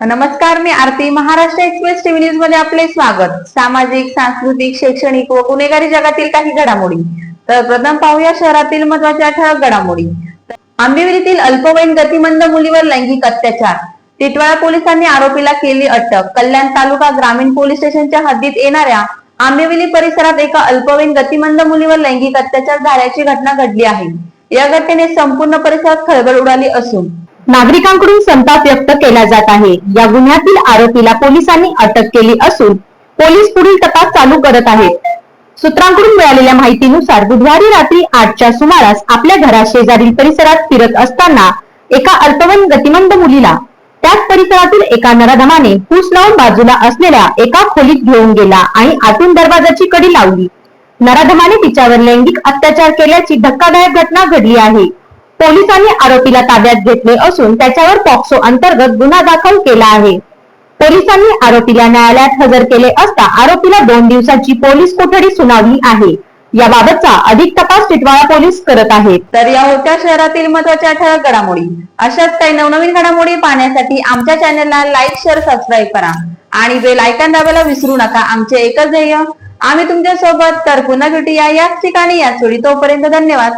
नमस्कार मी Aarti. Maharashtra express TV न्यूजमध्ये आपले स्वागत. सामाजिक सांस्कृतिक शैक्षणिक व गुन्हेगारी जगातील काही घडामोडी. तर प्रथम पाहूया शहरातील महत्त्वाच्या ठळक घडामोडी. आंबिवलीतील अल्पवयीन गतिमंद मुलीवर लैंगिक अत्याचार. टिटवाळा पोलिसांनी आरोपीला केली अटक. कल्याण तालुका ग्रामीण पोलीस स्टेशनच्या हद्दीत येणाऱ्या आंबिवली परिसरात एका अल्पवयीन गतिमंद मुलीवर लैंगिक अत्याचार झाल्याची घटना घडली आहे. या घटनेने संपूर्ण परिसरात खळबळ उडाली असून नागरिकांकडून संताप व्यक्त केला जात आहे. या गुन्ह्यातील आरोपीला पोलिसांनी अटक केली असून पोलीस पुढील तपास चालू करत आहेत. सूत्रांकडून मिळालेल्या माहितीनुसार बुधवारी रात्री आठच्या सुमारास आपल्या घरा शेजारील परिसरात फिरत असताना एका अल्पवयीन गतिमंद मुलीला त्याच परिसरातील एका नराधमाने पूस लावून बाजूला असलेल्या एका खोलीत घेऊन गेला आणि आतून दरवाजाची कडी लावली. नराधमाने तिच्यावर लैंगिक अत्याचार केल्याची धक्कादायक घटना घडली आहे. पोलिसांनी आरोपीला ताब्यात घेतले असून त्याच्यावर पॉक्सो अंतर्गत गुन्हा दाखल केला आहे. पोलिसांनी आरोपीला न्यायालयात हजर केले असता आरोपीला दोन दिवसाची पोलीस कोठडी सुनावली आहे. याबाबतचा अधिक तपास टिटवाळा पोलीस करत आहेत. तर या होत्या शहरातील महत्त्वाच्या ठळक घडामोडी. अशाच काही नवनवीन घडामोडी पाहण्यासाठी आमच्या चॅनलला लाईक शेअर सबस्क्राईब करा. आणि बेल आयकॉन दाबायला विसरू नका. आमचे एकच ध्येय आम्ही तुमच्यासोबत तर पुन्हा भेटूया याच ठिकाणी याच वेळी. तोपर्यंत धन्यवाद.